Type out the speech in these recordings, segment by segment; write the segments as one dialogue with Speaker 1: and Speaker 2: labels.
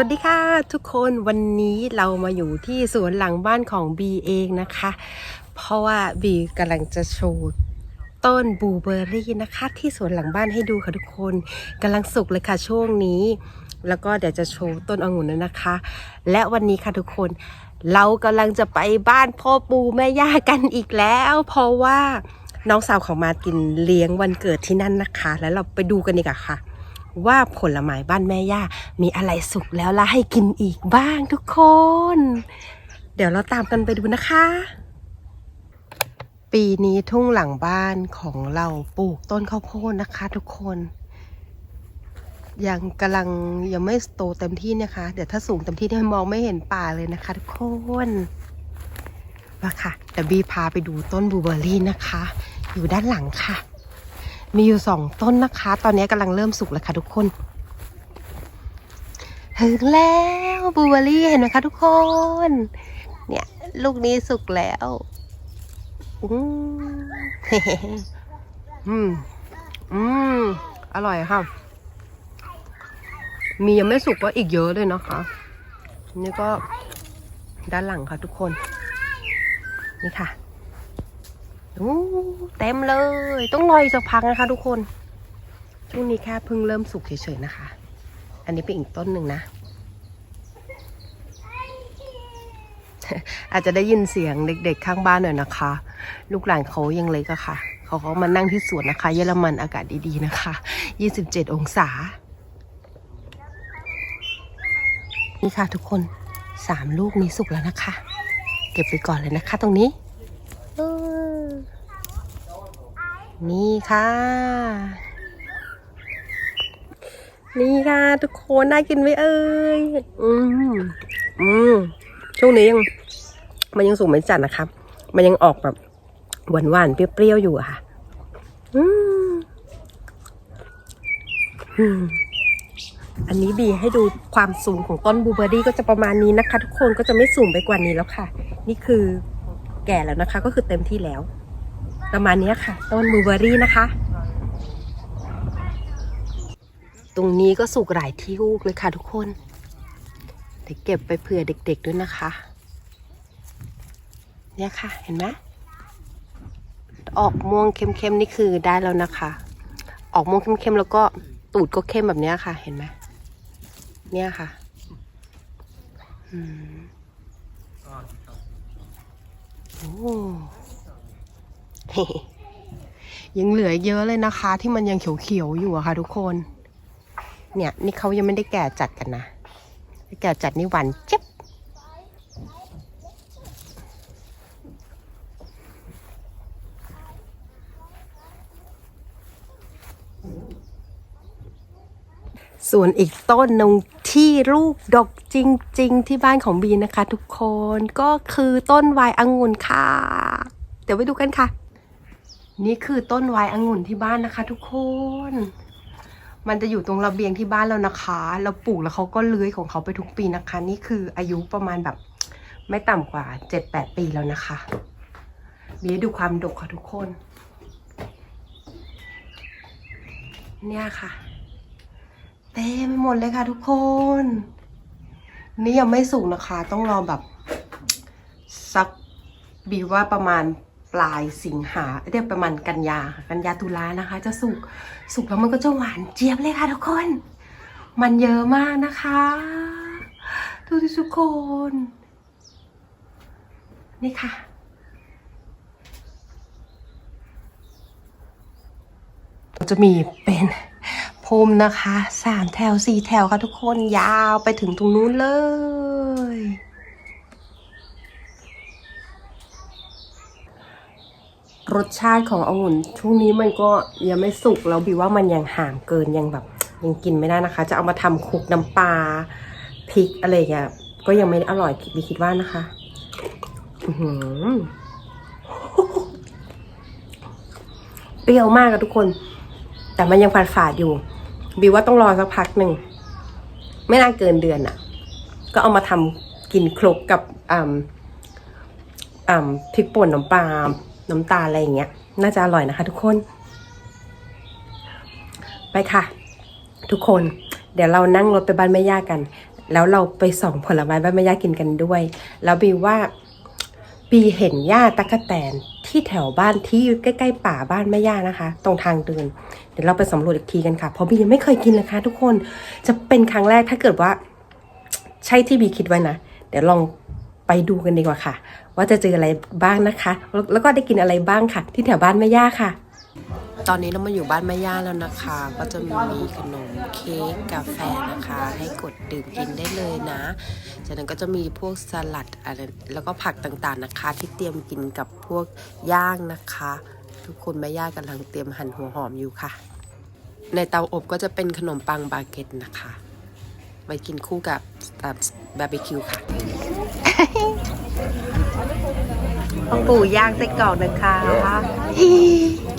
Speaker 1: วัสดีค่ะทุกคนวันนี้เรามาอยู่ที่สวนหลังบ้านของบีเองนะคะ เพราะว่าบีกำลังจะโชว์ต้นบูเบอร์รี่นะคะ ที่สวนหลังบ้านให้ดูค่ะทุกคนกำลังสุกเลยค่ะช่วงนี้ แล้วก็เดี๋ยวจะโชว์ต้นองุ่นนะคะ และวันนี้ค่ะทุกคนเรากำลังจะไปบ้านพ่อปู่แม่ย่ากันอีกแล้ว เพราะว่าน้องสาวของมาตินเลี้ยงวันเกิดที่นั่นนะคะ แล้วเราไปดูกันดีกว่าค่ะ ว่าผลไม้บ้านแม่ย่า มีอะไรสุกแล้วล่ะให้กินอีกบ้างทุกคน เดี๋ยวเราตามกันไปดูนะคะ ปีนี้ทุ่งหลังบ้านของเราปลูกต้นข้าวโพดนะคะ ทุกคน ยังกำลังยังไม่โตเต็มที่นะคะ เดี๋ยวถ้าสูงเต็มที่เนี่ยมองไม่เห็นป่าเลยนะคะ ทุกคนมาค่ะเดี๋ยวบีพาไปดูต้นบลูเบอร์รี่นะคะ อยู่ด้านหลังค่ะ มีอยู่สองต้นนะคะ ตอนนี้กำลังเริ่มสุกแล้วค่ะทุกคน ถึงแล้วบูเบอรี่เห็นไหมคะทุกคน เนี่ย ลูกนี้สุกแล้วอืมอืมอืมอร่อยค่ะ มียังไม่สุกก็อีกเยอะเลยนะคะ นี่ก็ด้านหลังค่ะทุกคน นี่ค่ะ เต็มเลย ต้องรออีกสักพักนะคะทุกคน ช่วงนี้แค่เพิ่งเริ่มสุกเฉยๆนะคะ อันนี้เป็นอีกต้นหนึ่งนะ อาจจะได้ยินเสียงเด็กๆข้างบ้านหน่อยนะคะ ลูกหลานเขายังเล็กอะค่ะ เขาเขามานั่งที่สวนนะคะ เยอรมันอากาศดีๆนะคะ 27 องศา นี่ค่ะทุกคนสามลูกนี้สุกแล้วนะคะ เก็บไปก่อนเลยนะคะตรงนี้เออ นี่ค่ะ นี่ค่ะ ทุกคนน่ากินไหมเอ่ยอืมอืมช่วงนี้ยังมันยังสูงไม่จัดนะครับ มันยังออกแบบหวานหวานๆเปรี้ยวๆอยู่อะค่ะอืมอืมอันนี้บีให้ดูความสูงของต้นบูเบอร์รี่ก็จะประมาณนี้นะคะ ทุกคนก็จะไม่สูงไปกว่านี้แล้วค่ะ นี่คือแก่แล้วนะคะ ก็คือเต็มที่แล้ว ประมาณนี้ค่ะ ต้นบลูเบอร์รี่นะคะ ตรงนี้ก็สุกหลายที่ลูกเลยค่ะทุกคนเดี๋ยวเก็บไปเผื่อเด็กๆด้วยนะคะ เนี่ยค่ะเห็นไหมออกม่วงเข้มๆนี่คือได้แล้วนะคะ ออกม่วงเข้มๆแล้วก็ตูดก็เข้มแบบนี้ค่ะ เห็นไหมเนี่ยค่ะอืมโอ้ ยังเหลือเยอะเลยนะคะ ที่มันยังเขียวๆอยู่อะค่ะ ทุกคน เนี่ย นี่เขายังไม่ได้แก่จัดกันนะแก่จัดนี่หวานเจ็บส่วนอีกต้นหนึ่งที่ลูกดกจริง ๆ ที่บ้านของบีนะคะ ทุกคนก็คือต้นไวน์องุ่นค่ะ เดี๋ยวไปดูกันค่ะ นี่คือต้นไวน์องุ่นที่บ้านนะคะ ทุกคน มันจะอยู่ตรงระเบียงที่บ้านแล้วนะคะ เราปลูกแล้วเขาก็เลื้อยของเขาไปทุกปีนะคะ นี่คืออายุประมาณแบบ ไม่ต่ำกว่าเจ็ดแปดปีแล้วนะคะบีดูความดกค่ะทุกคน เนี่ยค่ะ เต็มไปหมดเลยค่ะทุกคน นี่ยังไม่สุกนะคะ ต้องรอแบบสักบีว่าประมาณ ปลายสิงหาเรียกประมาณกันยากันยาตุลานะคะ จะสุกสุกแล้วมันก็จะหวานเจี๊ยบเลยค่ะทุกคน มันเยอะมากนะคะดูดิทุกคน นี่ค่ะจะมีเป็นพรมนะคะสามแถวสี่แถวค่ะทุกคนยาวไปถึงตรงนู้นเลย รสชาติขององุ่นช่วงนี้มันก็ยังไม่สุกแล้วบิวว่ามันยังห่างเกินยังแบบยังกินไม่ได้นะคะ จะเอามาทำคลุกน้ำปลาพริกอะไรอย่างเงี้ยก็ยังไม่อร่อยบิวคิดว่านะคะอืเปรี้ยวมากอะทุกคน แต่มันยังฝาดฝาดๆอยู่บิวว่าต้องรอสักพักหนึ่ง ไม่น่าเกินเดือนอะก็เอามาทำกินคลุกกับอ่าอ่าพริกป่นน้ำปลา น้ำตาลอะไรอย่างเงี้ย น่าจะอร่อยนะคะ ทุกคน ไปค่ะ ทุกคน เดี๋ยวเรานั่งรถไปบ้านแม่ย่ากัน แล้วเราไปส่องผลไม้บ้านแม่ย่ากินกันด้วย แล้วบีว่าบีเห็นหญ้าตะกะแตนที่แถวบ้านที่ใกล้ ๆ ป่าบ้านแม่ย่านะคะ ตรงทางเดิน เดี๋ยวเราไปสำรวจอีกทีกันค่ะ เพราะบียังไม่เคยกินเลยค่ะ ทุกคน จะเป็นครั้งแรกถ้าเกิดว่า ใช่ที่บีคิดไว้นะ เดี๋ยวลอง ไปดูกันดีกว่าค่ะ ว่าจะเจออะไรบ้างนะคะ แล้วก็ได้กินอะไรบ้างค่ะ ที่แถวบ้านแม่ย่าค่ะ ตอนนี้เรามาอยู่บ้านแม่ย่าแล้วนะคะ ก็จะมีขนมเค้กกาแฟนะคะ ให้กดดื่มกินได้เลยนะ จากนั้นก็จะมีพวกสลัดอะไรแล้วก็ผักต่างๆนะคะ ที่เตรียมกินกับพวกย่างนะคะ ทุกคนแม่ย่ากำลังเตรียมหั่นหัวหอมอยู่ค่ะ ในเตาอบก็จะเป็นขนมปังบาเกตนะคะไปกินคู่กับบาร์บีคิวค่ะ พ่อปู่ย่างไส้กรอกนะคะ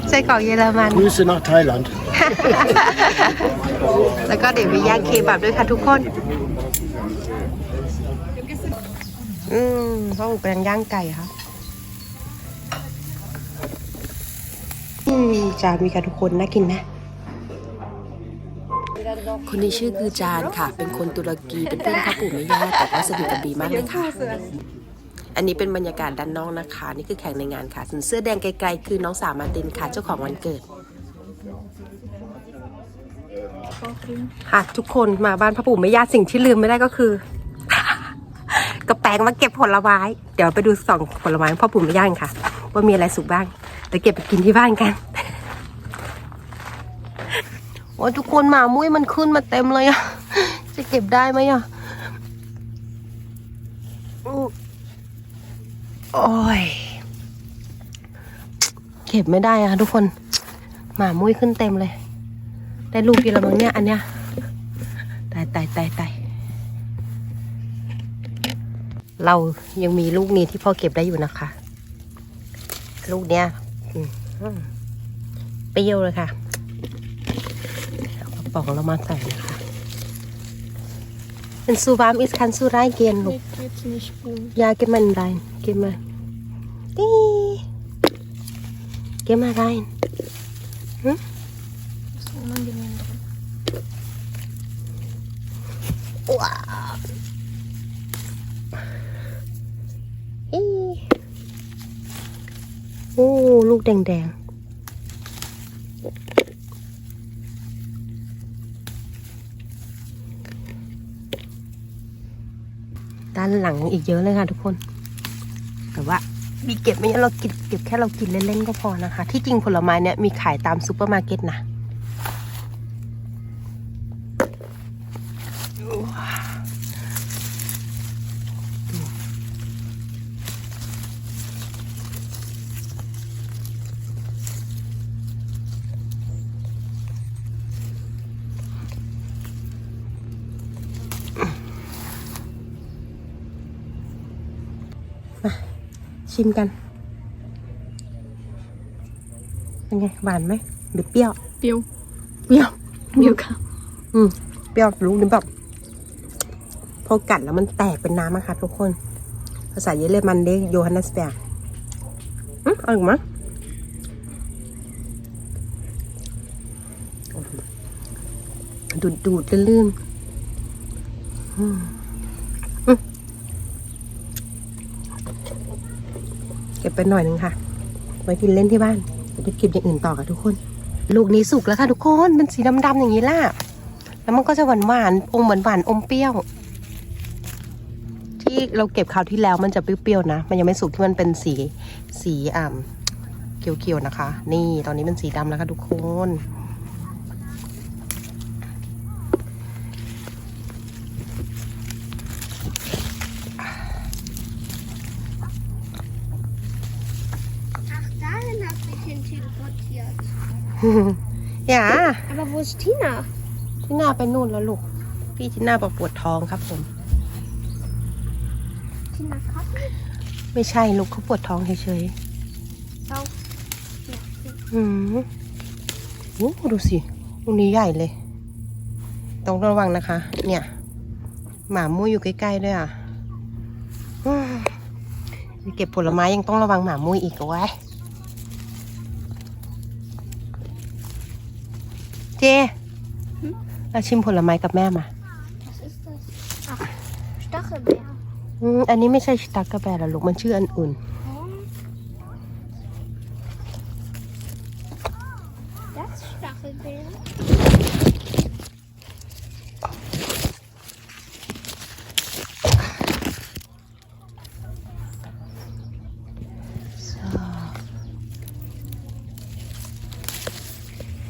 Speaker 1: ไส้กรอกเยอรมัน
Speaker 2: Grüße nach Thailand.
Speaker 1: แล้วก็เดี๋ยวมีย่างเคบับด้วยค่ะทุกคน อืมพ่อปู่กำลังย่างไก่ค่ะอืมจานมีค่ะทุกคนน่ากินนะ คนนี้ชื่อคือจานค่ะ เป็นคนตุรกี เป็นเพื่อนพ่อปู่ไม่ย่าแต่ว่าสนิทกับบีมากเลยค่ะ อันนี้เป็นบรรยากาศด้านนอกนะคะ นี่คือแขกในงานค่ะส่วนเสื้อแดงไกลๆ คือน้องสาวมาตินค่ะ เจ้าของวันเกิดค่ะทุกคนมาบ้านพ่อปู่ไม่ย่าสิ่งที่ลืมไม่ได้ก็คือกระแปงมาเก็บผลไม้ เดี๋ยวไปดูสองผลไม้ของพ่อปู่ไม่ย่างค่ะ ว่ามีอะไรสุกบ้างเดี๋ยวเก็บไปกินที่บ้านกัน โอ้ทุกคนหมามุ้ยมันขึ้นมาเต็มเลยอะจะเก็บได้ไหมอะโอ้ย เก็บไม่ได้อะทุกคน หมามุ้ยขึ้นเต็มเลย ได้ลูกกี่ละมั้งเนี่ย อันเนี้ยตายตายตายตายเรายังมีลูกนี้ที่พ่อเก็บได้อยู่นะคะ ลูกเนี้ยเปรี้ยวเลยค่ะ ปอกเรามาใส่นะคะเป็นซูวามอิสคันซูไรเกนลูก
Speaker 3: ยาเก็
Speaker 1: บมันไรเก็บมา
Speaker 3: ตีเก็บ
Speaker 1: มาไรฮึว้าวอีโอ้ลูกแดงๆานหลังอีกเยอะเลยค่ะทุกคน แต่ว่ามีเก็บไม่เยอะเรากินเก็บแค่เรากินเล่นๆก็พอนะคะ ที่จริงผลไม้เนี่ยมีขายตามซูเปอร์มาร์เก็ตนะ ชิมกัน เป็นไง หวานไหมหรือเปรี้ยว
Speaker 3: Bio.
Speaker 1: เปรี้ยว
Speaker 3: Bio kann.
Speaker 1: อืม เปรี้ยวลูกนี้แบบพอกัดแล้วมันแตกเป็นน้ำอะค่ะทุกคน ภาษาเยอรมันเรียกโยฮันนัสเบียร์อืมอร่อยมั้ยดูดดูดๆลื่นๆอืมอืมเก็บ ไปหน่อยหนึ่งค่ะ ไว้กินเล่นที่บ้านไปเก็บอย่างอื่นต่อค่ะทุกคน ลูกนี้สุกแล้วค่ะทุกคนเป็นสีดำๆอย่างนี้ล่ะ แล้วมันก็จะหวานหวานๆอมหวานหวานๆอมเปรี้ยว ที่เราเก็บคราวที่แล้วมันจะเปรี้ยวๆนะ มันยังไม่สุกที่มันเป็นสีสีอ่ำเขียวๆนะคะ นี่ตอนนี้เป็นสีดำแล้วค่ะทุกคน อย่า
Speaker 3: Aber wo ist Tina?
Speaker 1: ที่หน้าไปนู่นแล้วลูก พี่ที่หน้าบอกปวดท้องครับผม
Speaker 3: Tina Kappen?
Speaker 1: ไม่ใช่ลูกเขาปวดท้องเฉย
Speaker 3: Schau. Ja.
Speaker 1: ๆอืมโอ้ดูสิลูกนี้ใหญ่เลย ต้องระวังนะคะ เนี่ย หมามุ้ยอยู่ใกล้ๆด้วยอะอืมเก็บผลไม้ยังต้องระวังหมามุ้ยอีกเอาไว้ย เจเราชิมผลไม้กับแม่มา
Speaker 3: Was ist das? Stachelbeer.
Speaker 1: อืมอันนี้ไม่ใช่ชิตากาแบร์หรอลูกมันชื่ออันอื่น
Speaker 3: That's Stachelbeer.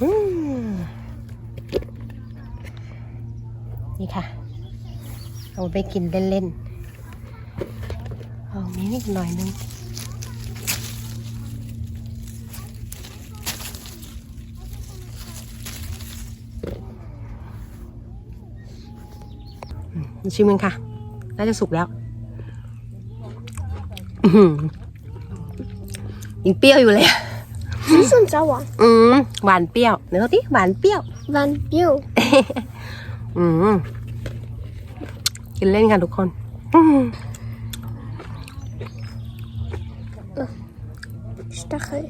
Speaker 1: อืมนี่ค่ะ เอา ไปกินเล่นๆเอามีนิดหน่อยนึงอืมชิมกันค่ะ น่าจะสุกแล้วอื้อหือยังเปรี้ยวอยู่เลยอะ
Speaker 3: Süß und sauer.
Speaker 1: อืมหวานเปรี้ยวเนื้อที่หวานเปรี้ยว
Speaker 3: Wann Bio.
Speaker 1: อืม กินเล่นกันทุกคนอืม
Speaker 3: Stachel.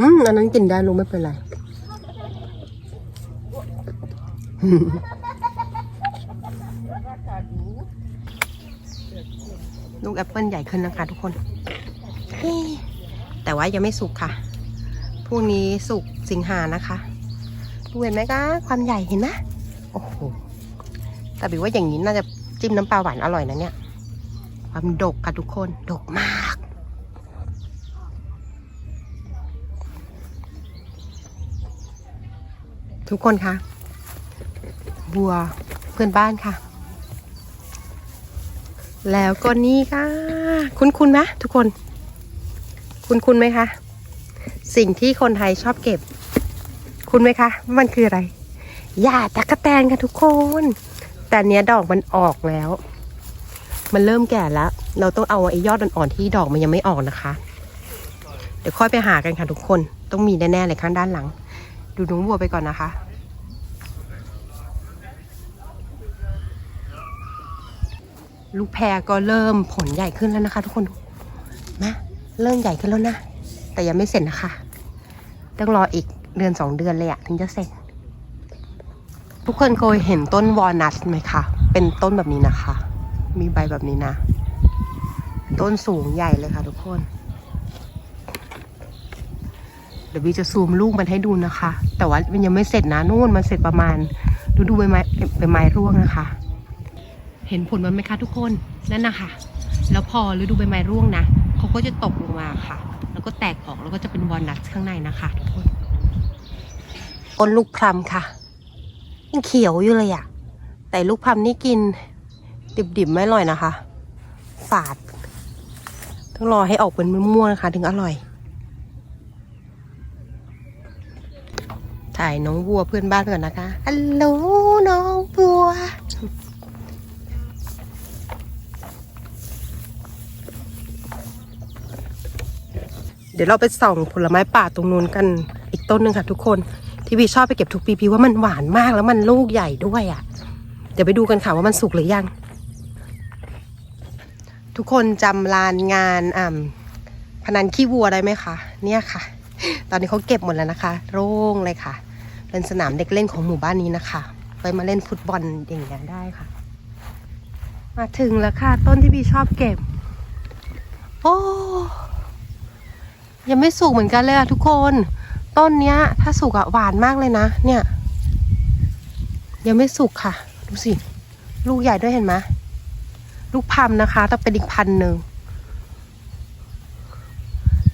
Speaker 1: อืมอันนั้นกินได้รู้ไม่เป็นไร ลูกแอปเปิลใหญ่ขึ้นนะคะทุกคนเอ๊ะแต่ว่ายังไม่สุกค่ะพวกนี้สุกสิงหานะคะ ดูเห็นไหมคะ ความใหญ่เห็นไหมโอ้โห แต่บิวว่าอย่างนี้น่าจะ จิ้มน้ำปลาหวานอร่อยนะเนี่ย ความดกค่ะทุกคน ดกมาก ทุกคนคะบัวเพื่อนบ้านค่ะ แล้วก็นี่ค่ะ คุณคุณไหมทุกคน คุณคุณไหมคะ สิ่งที่คนไทยชอบเก็บ คุณไหมคะ มันคืออะไรหญ้าตะกะแตนค่ะทุกคน แต่เนี้ยดอกมันออกแล้ว มันเริ่มแก่แล้ว เราต้องเอาไอ้ยอดอ่อนๆที่ดอกมันยังไม่ออกนะคะ เดี๋ยวค่อยไปหากันค่ะทุกคน ต้องมีแน่ๆเลยข้างด้านหลัง ดูน้องบัวไปก่อนนะคะลูกแพรก็เริ่มผลใหญ่ขึ้นแล้วนะคะ ทุกคนดูนะเริ่มใหญ่ขึ้นแล้วนะ แต่ยังไม่เสร็จนะคะ ต้องรออีกเดือนสองเดือนเลยอะถึงจะเสร็จ ทุกคนเคยเห็นต้นวอลนัทไหมคะ เป็นต้นแบบนี้นะคะ มีใบแบบนี้นะ ต้นสูงใหญ่เลยค่ะทุกคน เดี๋ยววีจะซูมลูกมันให้ดูนะคะ แต่ว่ามันยังไม่เสร็จนะนู่นมันเสร็จประมาณ ดูดูใบไม้ใบไม้ร่วงนะคะ เห็นผลมันไหมคะทุกคน นั่นนะคะ แล้วพอฤดูใบไม้ร่วงนะเขาก็จะตกลงมาค่ะ แล้วก็แตกออกแล้วก็จะเป็นวอลนัทข้างในนะคะทุกคนต้นลูกพลัมค่ะ ยังเขียวอยู่เลยอะแต่ลูกพัมนี่กิน ดิบๆไม่อร่อยนะคะ ฝาด ต้องรอให้ออกเป็นม่วงๆนะคะ ถึงอร่อย ถ่ายน้องวัวเพื่อนบ้านก่อนนะคะฮัลโหลน้องวัวเดี๋ยวเราไปส่องผลไม้ป่าตรงนู้นกันอีกต้นหนึ่งค่ะทุกคน ที่พี่ชอบไปเก็บทุกปีพี่ว่ามันหวานมากแล้วมันลูกใหญ่ด้วยอะ่ะ เดี๋ยวไปดูกันค่ะว่ามันสุกหรือยัง ทุกคนจำลานงานอ่าพนันขี้วัวได้ไหมคะ เนี่ยค่ะ ตอนนี้เขาเก็บหมดแล้วนะคะ โล่งเลยค่ะ เป็นสนามเด็กเล่นของหมู่บ้านนี้นะคะ ไปมาเล่นฟุตบอลอย่างเงี้ยได้ค่ะ มาถึงแล้วค่ะ ต้นที่พี่ชอบเก็บ โอ้ยังไม่สุกเหมือนกันเลยอะทุกคน ต้นเนี้ย ถ้าสุกอะหวานมากเลยนะ เนี่ย ยังไม่สุกค่ะ ดูสิ ลูกใหญ่ด้วยเห็นไหมลูกพัมนะคะต้องเป็นอีกพันหนึ่ง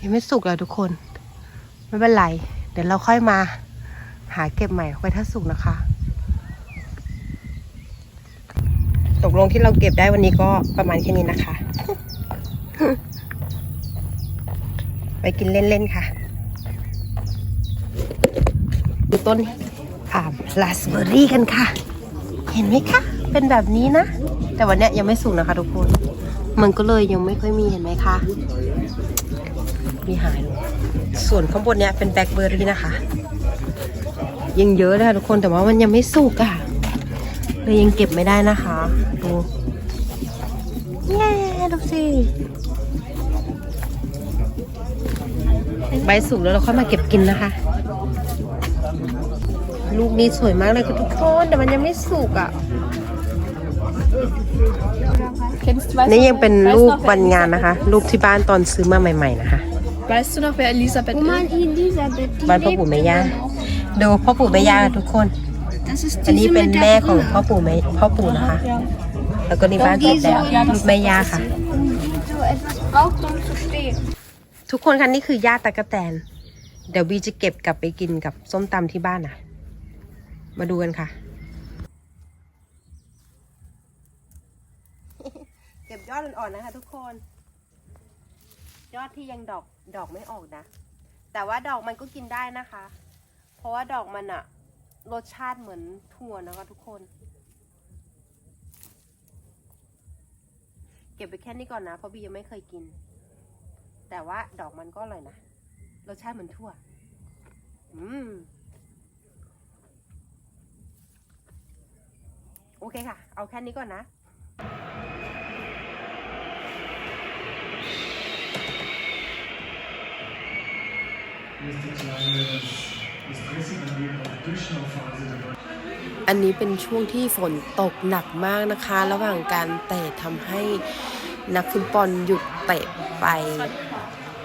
Speaker 1: ยังไม่สุกเลยทุกคน ไม่เป็นไร เดี๋ยวเราค่อยมา หาเก็บใหม่ไว้ถ้าสุกนะคะ ตกลงที่เราเก็บได้วันนี้ก็ประมาณแค่นี้นะคะ ไปกินเล่น ๆ ค่ะ ดูต้นอ่าลาสเบอร์รี่กันค่ะ เห็นไหมคะ เป็นแบบนี้นะ แต่วันเนี้ยยังไม่สุกนะคะทุกคน มันก็เลยยังไม่ค่อยมีเห็นไหมคะ มีหายลยส่วนข้างบนเนี้ยเป็นแบล็คเบอร์รี่นะคะ ยังเยอะเลยค่ะทุกคนแต่ว่ามันยังไม่สุกอะ่ะเลยยังเก็บไม่ได้นะคะดูแง่ดูสิใบสุกแล้วเราค่อยมาเก็บกินนะคะ ลูกนี้สวยมากเลยค่ะทุกคนแต่มันยังไม่สุกอะ่ะ
Speaker 2: Weißt
Speaker 1: นี่
Speaker 2: du
Speaker 1: ยัง
Speaker 2: noch,
Speaker 1: เป็น
Speaker 2: weißt
Speaker 1: รู
Speaker 2: du
Speaker 1: ป
Speaker 2: noch, wer
Speaker 1: วันงาน
Speaker 2: Elisabeth
Speaker 1: นะคะ รูปที่บ้านตอนซื้อมาใหม่ ๆ นะคะ
Speaker 2: ist? Weißt du noch, wer Elisabeth
Speaker 3: Guck mal,
Speaker 2: ist?
Speaker 3: Elisabeth, die
Speaker 1: บ้านพ่อ
Speaker 3: lebt
Speaker 1: ปู่แม่ย่า
Speaker 3: immer noch.
Speaker 1: ดูพ่อปู่แม่ย่าทุกคน
Speaker 3: Das ist
Speaker 1: อันนี้
Speaker 3: diese
Speaker 1: เป็น
Speaker 3: mit
Speaker 1: แม่
Speaker 3: der
Speaker 1: ของ
Speaker 3: Brille.
Speaker 1: พ่อปู่แม่พ่อปู่นะคะ
Speaker 2: Ja.
Speaker 1: แล้วก็นี่บ้านแดดรูปแม่ย่าค่ะ
Speaker 3: Die so etwas braucht, um zu stehen.
Speaker 1: ทุกคนคะนี่คือย่าตะกะแตน เดี๋ยวบีจะเก็บกลับไปกินกับส้มตำที่บ้านนะ มาดูกันค่ะ เก็บยอดอ่อนๆนะคะ ทุกคน ยอดที่ยังดอกดอกไม่ออกนะ แต่ว่าดอกมันก็กินได้นะคะ เพราะว่าดอกมันอะรสชาติเหมือนถั่วนะคะ ทุกคน เก็บไปแค่นี้ก่อนนะเพราะบียังไม่เคยกิน แต่ว่าดอกมันก็อร่อยนะรสชาติเหมือนถั่ว อืม อเคค่ะ เอาแค่นี้ก่อนนะอันนี้เป็นช่วงที่ฝนตกหนักมากนะคะ ระหว่างการเตะทำให้นักฟุตบอลหยุดเตะไป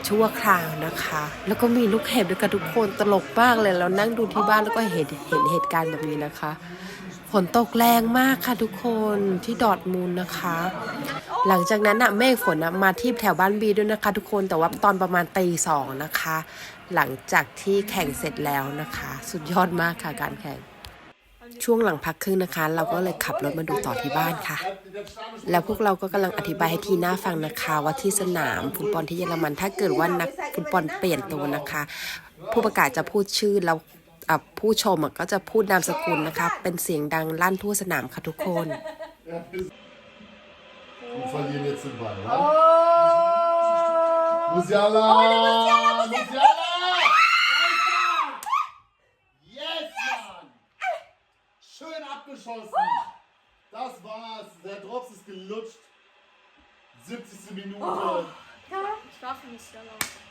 Speaker 1: ชั่วคราวนะคะ แล้วก็มีลูกเห็บด้วยกันทุกคนตลกมากเลย เรานั่งดูที่บ้านแล้วก็เห็นเห็นเหตุการณ์แบบนี้นะคะ ฝนตกแรงมากค่ะทุกคนที่ดอร์ทมูลนะคะ หลังจากนั้นน่ะเมฆฝนน่ะมาที่แถวบ้านบีด้วยนะคะ ทุกคนแต่ว่าตอนประมาณตีสองนะคะ หลังจากที่แข่งเสร็จแล้วนะคะ สุดยอดมากค่ะการแข่ง ช่วงหลังพักครึ่งนะคะ เราก็เลยขับรถมาดูต่อที่บ้านค่ะ แล้วพวกเราก็กำลังอธิบายให้ทีน่าฟังนะคะว่าที่สนามฟุตบอลที่เยอรมันถ้าเกิดว่านักฟุตบอลเปลี่ยนตัวนะคะ ผู้ประกาศจะพูดชื่อแล้ว ผู้ชมอะก็จะพูดนามสกุลนะคะ เป็นเสียงดังลั่นทั่วสนามค่ะทุกคน
Speaker 4: Wir verlieren jetzt den Ball, wa? Musiala! Musiala! Yes, Mann! Schön abgeschossen! Das war's. Der Drops ist gelutscht. 70. Minute.
Speaker 2: Ich war für mich sehr laut.